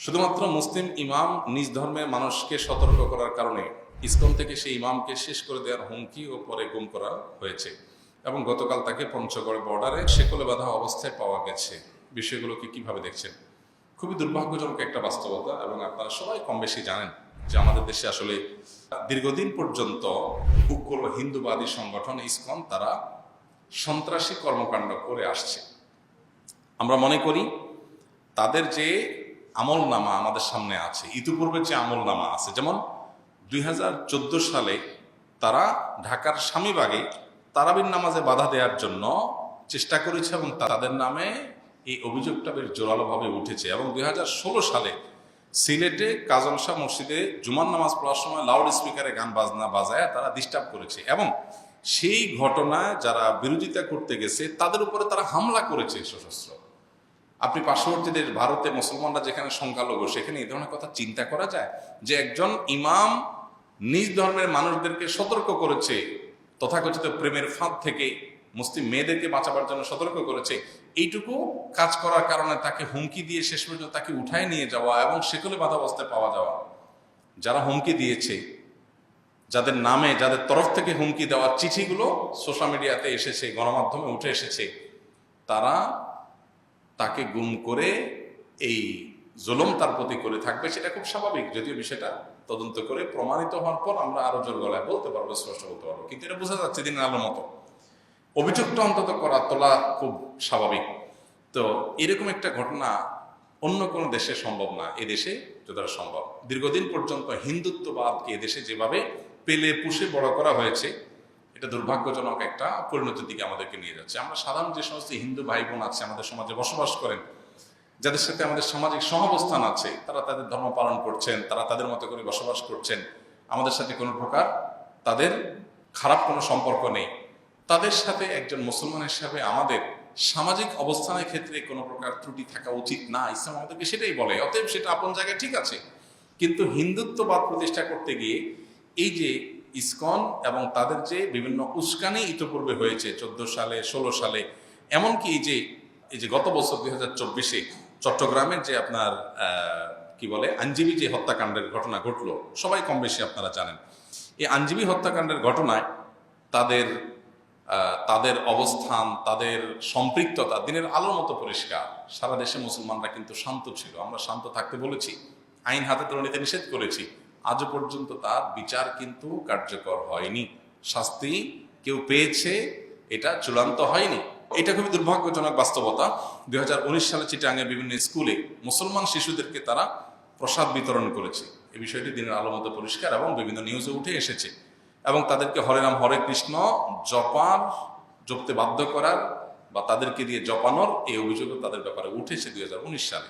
শুধুমাত্র মুসলিম ইমাম নিজ ধর্মের মানুষকে সতর্ক করার কারণে ইসকন থেকে সেই ইমামকে শেষ করে দেওয়ার হুমকি ও পরে গুম করা হয়েছে এবং গতকাল তাকে পঞ্চগড় বর্ডারে শেকলে বাঁধা অবস্থায় পাওয়া গেছে। বিষয়গুলোকে কীভাবে দেখছেন? খুবই দুর্ভাগ্যজনক একটা বাস্তবতা এবং আপনারা সবাই কম বেশি জানেন যে আমাদের দেশে আসলে দীর্ঘদিন পর্যন্ত উগ্র হিন্দুবাদী সংগঠন ইসকন তারা সন্ত্রাসী কর্মকাণ্ড করে আসছে। আমরা মনে করি তাদের যে আমল নামা আমাদের সামনে আছে। ইতিপূর্বে যে আমল নামা আছে, যেমন দুই হাজার চোদ্দ সালে তারা ঢাকার স্বামীবাগে তারাবির নামাজে বাধা দেওয়ার জন্য চেষ্টা করেছে এবং তাদের নামে এই অভিযোগটা বেশ জোরালোভাবে উঠেছে এবং দুই হাজার ষোলো সালে সিলেটে কাজল শাহ মসজিদে জুমার নামাজ পড়ার সময় লাউড স্পিকারে গান বাজনা বাজায় তারা ডিস্টার্ব করেছে এবং সেই ঘটনায় যারা বিরোধিতা করতে গেছে, তাদের উপরে তারা হামলা করেছে সশস্ত্র। আপনি পার্শ্ববর্তী দেশ ভারতে মুসলমানরা যেখানে সংখ্যালঘু, সেখানে এই ধরনের কথা চিন্তা করা যায়? যে একজন ইমাম নিজ ধর্মের মানুষদেরকে সতর্ক করেছে, তথাকথিত প্রেমের ফাঁদ থেকে মুসলিম মেয়েদেরকে বাঁচাবার জন্য সতর্ক করেছে, এইটুকু কাজ করার কারণে তাকে হুমকি দিয়ে শেষ পর্যন্ত তাকে উঠায় নিয়ে যাওয়া এবং সেকলে বাধা অবস্থায় পাওয়া যাওয়া। যারা হুমকি দিয়েছে, যাদের নামে, যাদের তরফ থেকে হুমকি দেওয়ার চিঠিগুলো সোশ্যাল মিডিয়াতে এসেছে, গণমাধ্যমে উঠে এসেছে, তারা তাকে গুম করে এই জুলুম তার প্রতি করে থাকবে সেটা খুব স্বাভাবিক। যদিও বিষয়টা তদন্ত করে প্রমাণিত হওয়ার পর আমরা আরও জোর গলায় বলতে পারব, স্পষ্ট বলতে পারব। কিন্তু এটা বোঝা যাচ্ছে দিনের আলোর মতো। অভিযোগটা অন্তত করা, তোলা খুব স্বাভাবিক। তো এরকম একটা ঘটনা অন্য কোনো দেশে সম্ভব না। এ দেশে যতটা সম্ভব। দীর্ঘদিন পর্যন্ত হিন্দুত্ববাদকে এদেশে যেভাবে পেলে পুষে বড় করা হয়েছে এটা দুর্ভাগ্যজনক একটা পরিণতির দিকে আমাদেরকে নিয়ে যাচ্ছে। আমরা সাধারণ যে সমস্ত হিন্দু ভাই বোন আছে, আমাদের সমাজে বসবাস করেন, যাদের সাথে আমাদের সামাজিক সহাবস্থান আছে, তারা তাদের ধর্ম পালন করছেন, তারা তাদের মতো করে বসবাস করছেন, আমাদের সাথে কোনো প্রকার তাদের খারাপ কোনো সম্পর্ক নেই। তাদের সাথে একজন মুসলমান হিসাবে আমাদের সামাজিক অবস্থানের ক্ষেত্রে কোনো প্রকার ত্রুটি থাকা উচিত না। ইসলাম আমাদেরকে সেটাই বলে, অতএব সেটা আপন জায়গায় ঠিক আছে। কিন্তু হিন্দুত্ববাদ প্রতিষ্ঠা করতে গিয়ে এই যে ইসকন এবং তাদের যে বিভিন্ন উস্কানি ইতোপূর্বে হয়েছে, চোদ্দ সালে, ষোলো সালে, এমনকি এই যে এই যে গত বছর দুই হাজার চব্বিশে চট্টগ্রামের যে আপনার কি বলে আইনজীবী যে হত্যাকাণ্ডের ঘটনা ঘটলো, সবাই কম বেশি আপনারা জানেন। এই আইনজীবী হত্যাকাণ্ডের ঘটনায় তাদের তাদের অবস্থান, তাদের সম্পৃক্ততা দিনের আলোর মতো পরিষ্কার। সারা দেশে মুসলমানরা কিন্তু শান্ত ছিল। আমরা শান্ত থাকতে বলেছি, আইন হাতে তুলে নিতে নিষেধ করেছি। আজও পর্যন্ত তার বিচার কিন্তু কার্যকর হয়নি। শাস্তি কেউ পেয়েছে, এটা চূড়ান্ত হয়নি। এটা খুবই দুর্ভাগ্যজনক বাস্তবতা। দুই সালে চিটাঙ্গের বিভিন্ন স্কুলে মুসলমান শিশুদেরকে তারা প্রসাদ বিতরণ করেছে। এই বিষয়টি দিনের আলো মতো পরিষ্কার এবং বিভিন্ন নিউজে উঠে এসেছে। এবং তাদেরকে হরে রাম, হরে কৃষ্ণ জপার জপতে বাধ্য করার বা তাদেরকে দিয়ে জপানোর এই অভিযোগও তাদের ব্যাপারে উঠেছে দুই হাজার উনিশ সালে।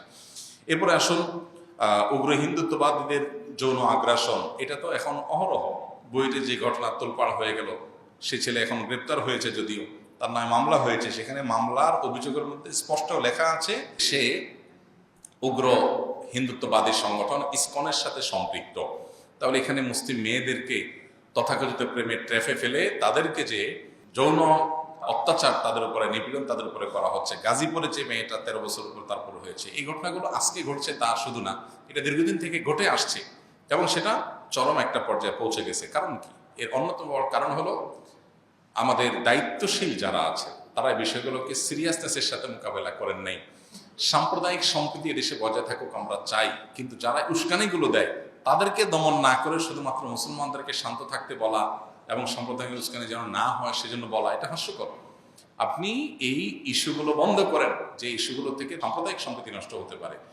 এরপরে আসুন উগ্র হিন্দুত্ববাদীদের যৌন আগ্রাসন, এটা তো এখন অহরহ। বইতে যে ঘটনা তোলপাড় হয়ে গেল, সে ছেলে এখন গ্রেপ্তার হয়েছে যদিও, তার নামে মামলা হয়েছে। সেখানে মামলার অভিযোগের মধ্যে স্পষ্ট লেখা আছে, সে উগ্র হিন্দুত্ববাদী সংগঠন ইসকনের সাথে সম্পৃক্ত। তাহলে এখানে মুসলিম মেয়েদেরকে তথাকথিত প্রেমের ট্রেফে ফেলে তাদেরকে যে যৌন অত্যাচার তাদের উপরে, নিপীড়ন তাদের উপরে করা হচ্ছে। গাজীপুরে যে মেয়েটা তেরো বছর উপর তারপর হয়েছে, এই ঘটনাগুলো আজকে ঘটছে তা শুধু না, এটা দীর্ঘদিন থেকে ঘটে আসছে। এবং সেটা চরম একটা পর্যায়ে পৌঁছে গেছে। কারণ কি? এর অন্যতম কারণ হলো আমাদের দায়িত্বশীল যারা আছে, তারা এই বিষয়গুলোকে সিরিয়াসনেসের সাথে মোকাবেলা করেন নাই। সাম্প্রদায়িক সম্প্রীতি এদেশে বজায় থাকুক আমরা চাই, কিন্তু যারা উস্কানিগুলো দেয়, তাদেরকে দমন না করে শুধুমাত্র মুসলমানদেরকে শান্ত থাকতে বলা এবং সাম্প্রদায়িক উস্কানি যেন না হয় সেজন্য বলা, এটা হাস্যকর। আপনি এই ইস্যুগুলো বন্ধ করেন, যে ইস্যুগুলো থেকে সাম্প্রদায়িক সম্প্রীতি নষ্ট হতে পারে।